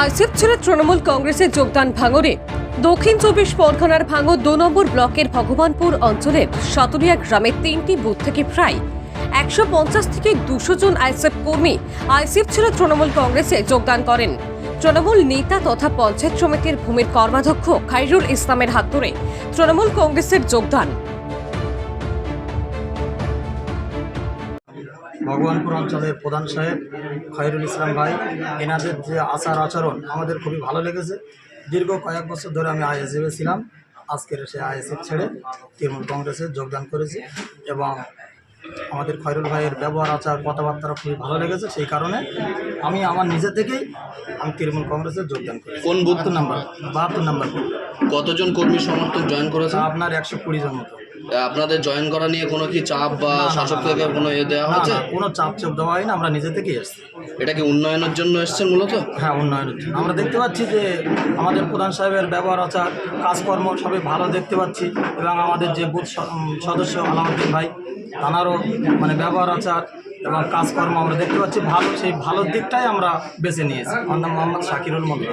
ICF ছেড়ে তৃণমূল কংগ্রেসে যোগদান ভাঙরে। দক্ষিণ চব্বিশ পরগনার ভাঙর দু নম্বর ব্লকের ভগবানপুর অঞ্চলের সাতুরিয়া গ্রামের তিনটি বুথ থেকে প্রায় একশো পঞ্চাশ থেকে দুশো জন আইসিএফ কর্মী আইসিএফ ছেড়ে তৃণমূল কংগ্রেসে যোগদান করেন। তৃণমূল নেতা তথা পঞ্চায়েত সমিতির ভূমির কর্মাধ্যক্ষ খাইরুল ইসলামের হাত ধরে তৃণমূল কংগ্রেসের যোগদান। ভগবানপুর অঞ্চলের প্রধান সাহেব খয়রুল ইসলাম ভাই এনাদের যে আচার আচরণ আমাদের খুবই ভালো লেগেছে। দীর্ঘ কয়েক বছর ধরে আমি আইএসএফে ছিলাম। আজকের সে আইএসএফ ছেড়ে তৃণমূল কংগ্রেসে যোগদান করেছি এবং আমাদের খয়রুল ভাইয়ের ব্যবহার আচার কথাবার্তা খুবই ভালো লেগেছে। সেই কারণে আমি আমার নিজে থেকেই আমি তৃণমূল কংগ্রেসে যোগদান করি কোন বুথ? নাম্বার। বাহাত্তর নাম্বার কতজন কর্মী সমর্থক জয়েন করেছে আপনার একশো কুড়ি জন মতো। আপনাদের জয়েন করা নিয়ে কোনো কি চাপ বা শাসক থেকে কোনো এ দেওয়া হয়েছে? কোনো চাপ চাপ দেওয়া হয়নি আমরা নিজে থেকেই এসেছি। এটা কি উন্নয়নের জন্য এসছেন মূলত? হ্যাঁ উন্নয়নের জন্য। আমরা দেখতে পাচ্ছি যে আমাদের প্রধান সাহেবের ব্যবহার আচার কাজকর্ম সবই ভালো দেখতে পাচ্ছি এবং আমাদের যে বুথ সদস্য আলাউদ্দিন ভাই তানারও মানে ব্যবহার আচার এবং কাজকর্ম আমরা দেখতে পাচ্ছি ভালো সেই ভালোর দিকটাই আমরা বেছে নিয়েছি। আমার নাম মোহাম্মদ শাকিরুল মোল্লা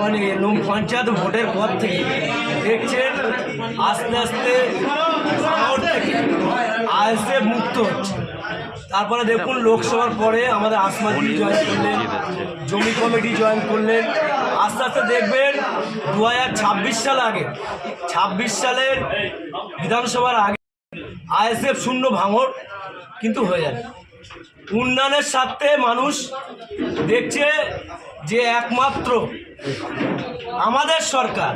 মানে পঞ্চায়েত ভোটের পর থেকে দেখছেন আস্তে আস্তে থেকে মুক্ত হচ্ছে। তারপরে দেখুন লোকসভার পরে আমাদের আসমাদি জয়েন করলেন জমি কমিটি জয়েন করলেন। আস্তে আস্তে দেখবেন দু হাজার ছাব্বিশ সাল আগে ছাব্বিশ সালের বিধানসভার আগে আইএসএফ শূন্য ভাঙর কিন্তু হয়ে যাবে উন্নয়নের স্বার্থে মানুষ দেখছে যে একমাত্র আমাদের সরকার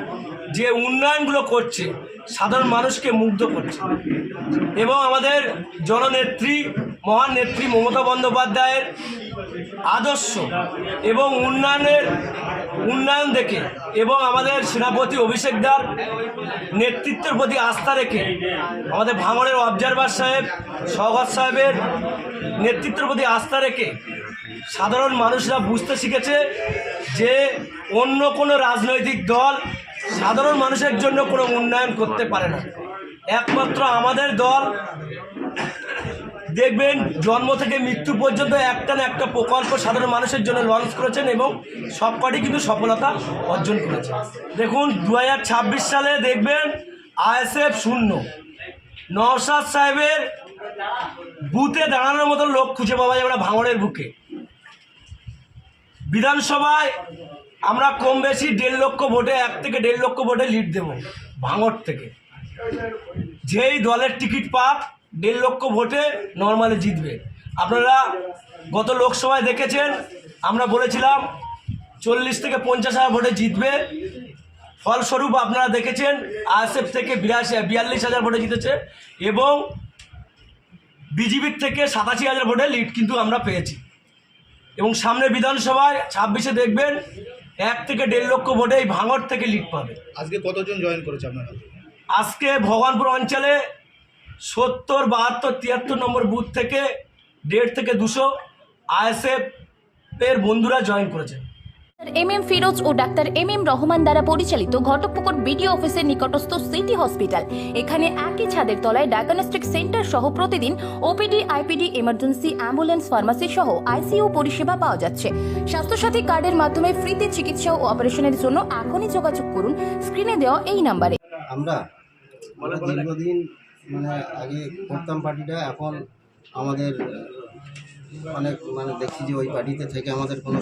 যে উন্নয়নগুলো করছে, সাধারণ মানুষকে মুগ্ধ করছে। এবং আমাদের জননেত্রী, মহান নেত্রী মমতা বন্দ্যোপাধ্যায়ের আদর্শ এবং উন্নয়নের উন্নয়ন দেখে এবং আমাদের সেনাপতি অভিষেক দার নেতৃত্বের প্রতি আস্থা রেখে আমাদের ভাঙড়ের অবজারভার সাহেব সৌগত সাহেবের নেতৃত্বের প্রতি আস্থা রেখে সাধারণ মানুষরা বুঝতে শিখেছে যে অন্য কোনো রাজনৈতিক দল সাধারণ মানুষের জন্য কোনো উন্নয়ন করতে পারে না। একমাত্র আমাদের দল দেখবেন, জন্ম থেকে মৃত্যু পর্যন্ত একটা না একটা প্রকল্প সাধারণ মানুষের জন্য লঞ্চ করেছেন এবং সবকটি কিন্তু সফলতা অর্জন করেছে। দেখুন দু হাজার ছাব্বিশ সালে দেখবেন, আইএসএফ শূন্য। নওশাদ সাহেবের বুথে দাঁড়ানোর মতো লোক খুঁজে পাওয়া যাবে না ভাঙড়ের বুকে। বিধানসভায় আমরা কম বেশি দেড় লক্ষ ভোটে, এক থেকে দেড় লক্ষ ভোটে লিড দেব, ভাঙড় থেকে। যেই দলের টিকিট পাক দেড় লক্ষ ভোটে নর্মালি জিতবে। আপনারা গত লোকসভায় দেখেছেন আমরা বলেছিলাম চল্লিশ থেকে পঞ্চাশ হাজার ভোটে জিতবে। ফলস্বরূপ আপনারা দেখেছেন আইএসএফ থেকে বিরাশি বিয়াল্লিশ হাজার ভোটে জিতেছে এবং বিজেপির থেকে সাতাশি হাজার ভোটে লিড কিন্তু আমরা পেয়েছি। এবং সামনে বিধানসভায় ছাব্বিশে দেখবেন এক থেকে দেড় লক্ষ ভোটে এই ভাঙড় থেকে লিড পাবে। আজকে কতজন জয়েন করেছে আপনারা? আজকে ভগবানপুর অঞ্চলে সত্তর বাহাত্তর তিয়াত্তর নম্বর বুথ থেকে দেড় থেকে দুশো আইএসএফ এর বন্ধুরা জয়েন করেছে। এম এম ফিরোজ ও ডাক্তার এম এম রহমান দ্বারা পরিচালিত ঘটকপুকুর বিডিও অফিসের নিকটস্থ সিটি হসপিটাল। এখানে একই ছাদের তলায় ডায়াগনস্টিক সেন্টার সহ প্রতিদিন OPD IPD emergency ambulance pharmacy সহ আইসিইউ পরিষেবা পাওয়া যাচ্ছে। স্বাস্থ্যসাথী কার্ডের মাধ্যমে ফ্রিতে চিকিৎসা ও অপারেশনের জন্য এখনই যোগাযোগ করুন। স্ক্রিনে দেওয়া এই নাম্বারে। আমরা আমরা দীর্ঘদিন মানে আগে করতাম পার্টিটা এখন আমাদের অনেক মানে দেখছি যে ওই পার্টিতে থেকে আমাদের কোনো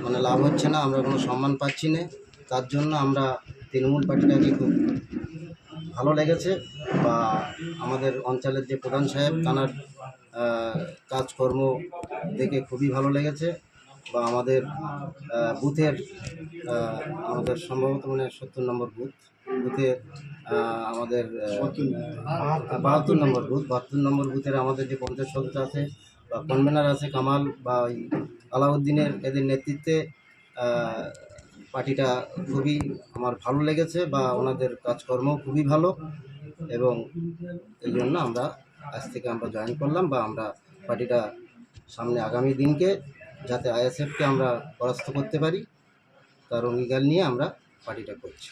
মানে লাভ হচ্ছে না আমরা কোনো সম্মান পাচ্ছি না। তার জন্য আমরা তৃণমূল পার্টিটাকে খুব ভালো লেগেছে বা আমাদের অঞ্চলের যে প্রধান সাহেব তানার কাজকর্ম দেখে খুবই ভালো লেগেছে বা আমাদের বুথের আমাদের সম্ভবত মানে সত্তর নম্বর বুথ বুথে আহ, আমাদের বাহাত্তর নম্বর বুথ। বাহাত্তর নম্বর বুথের আমাদের যে পঞ্চায়েত সদস্য আছে বা কনভেনার আছে কামাল বা ওই আলাউদ্দিনের এদের নেতৃত্বে পার্টিটা খুবই আমার ভালো লেগেছে বা ওনাদের কাজকর্ম খুবই ভালো এবং এই জন্য আমরা আজ থেকে আমরা জয়েন করলাম বা আমরা পার্টিটা সামনে আগামী দিনকে যাতে আইএসএফকে আমরা পরাস্ত করতে পারি তার অঙ্গীকার নিয়ে আমরা পার্টিটা করছি।